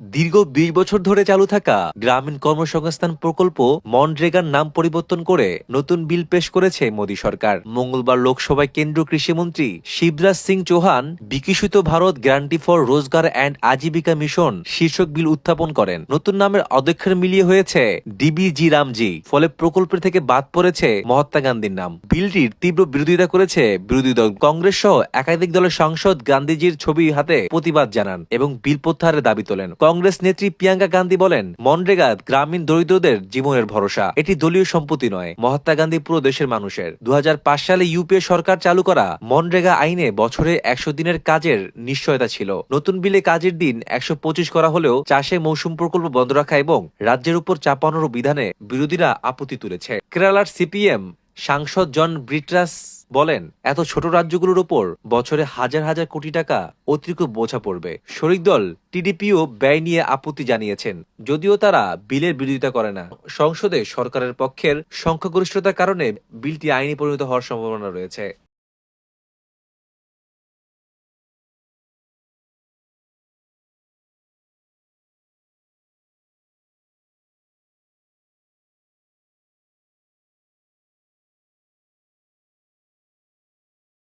দীর্ঘ বিশ বছর ধরে চালু থাকা গ্রামীণ কর্মসংস্থান প্রকল্প মনরেগার নাম পরিবর্তন করে নতুন বিল পেশ করেছে মোদী সরকার। মঙ্গলবার লোকসভায় কেন্দ্রীয় কৃষিমন্ত্রী Shivraj Singh Chouhan Viksit Bharat guarantee for Rozgar and Ajeevika mission শীর্ষক বিল উত্থাপন করেন। নতুন নামের অধ্যক্ষের মিলিয়ে হয়েছে ডিবিজি রামজি, ফলে প্রকল্পের থেকে বাদ পড়েছে মহাত্মা গান্ধীর নাম। বিলটির তীব্র বিরোধিতা করেছে বিরোধী দল কংগ্রেস সহ একাধিক দলের সাংসদ গান্ধীজির ছবি হাতে প্রতিবাদ জানান এবং বিল প্রত্যাহারের দাবি তোলেন। কংগ্রেস নেত্রী প্রিয়াঙ্কা গান্ধী বলেন, মনরেগা গ্রামীণ দরিদ্রদের জীবনের ভরসা। এটি দলীয় সম্পত্তি নয়, মহাত্মা গান্ধী পুরো দেশের মানুষের। দু সালে ইউপিএ সরকার চালু করা মনরেগা আইনে বছরে একশো দিনের কাজের নিশ্চয়তা ছিল। নতুন বিলে কাজের দিন একশো পঁচিশ করা হলেও চাষে মৌসুম প্রকল্প বন্ধ রাখা এবং রাজ্যের উপর চাপানোর বিধানে বিরোধীরা আপত্তি তুলেছে। কেরালার সিপিএম সাংসদ জন ব্রিটরাস বলেন, এত ছোট রাজ্যগুলোর ওপর বছরে হাজার হাজার কোটি টাকা অতিরিক্ত বোঝা পড়বে। শরিক দল টিডিপিও ব্যয় নিয়ে আপত্তি জানিয়েছেন, যদিও তারা বিলের বিরোধিতা করে না। সংসদে সরকারের পক্ষের সংখ্যাগরিষ্ঠতার কারণে বিলটি আইনি পরিণত হওয়ার সম্ভাবনা রয়েছে।